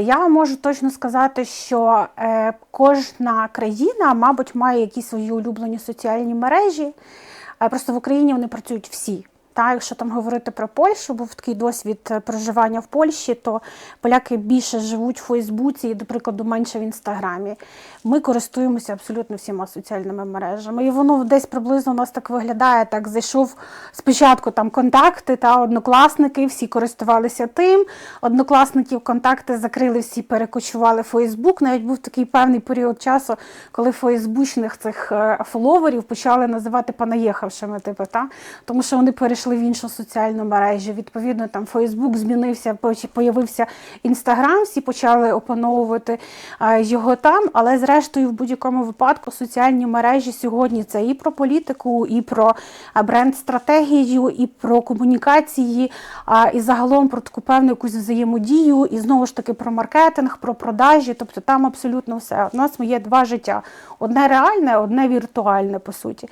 Я можу точно сказати, що е, кожна країна, мабуть, має якісь свої улюблені соціальні мережі. Е, просто в Україні вони працюють всі. Та, якщо там говорити про Польщу, був такий досвід е, проживання в Польщі, то поляки більше живуть в Фейсбуці і, до прикладу, менше в інстаграмі. Ми користуємося абсолютно всіма соціальними мережами. І воно десь приблизно у нас так виглядає. Так зайшов спочатку там контакти та однокласники, всі користувалися тим. Однокласників контакти закрили, всі перекочували в Фейсбук. Навіть був такий певний період часу, коли фейсбучних цих е, фоловерів почали називати понаїхавшими, типу, та? тому що вони перейшли в іншу соціальну мережу. Відповідно, там Фейсбук змінився, появився Інстаграм, всі почали опановувати його там. Але зрештою, в будь-якому випадку, соціальні мережі сьогодні це і про політику, і про бренд-стратегію, і про комунікації, і загалом про таку певну якусь взаємодію, і знову ж таки про маркетинг, про продажі. Тобто там абсолютно все. У нас є два життя: одне реальне, одне віртуальне, по суті.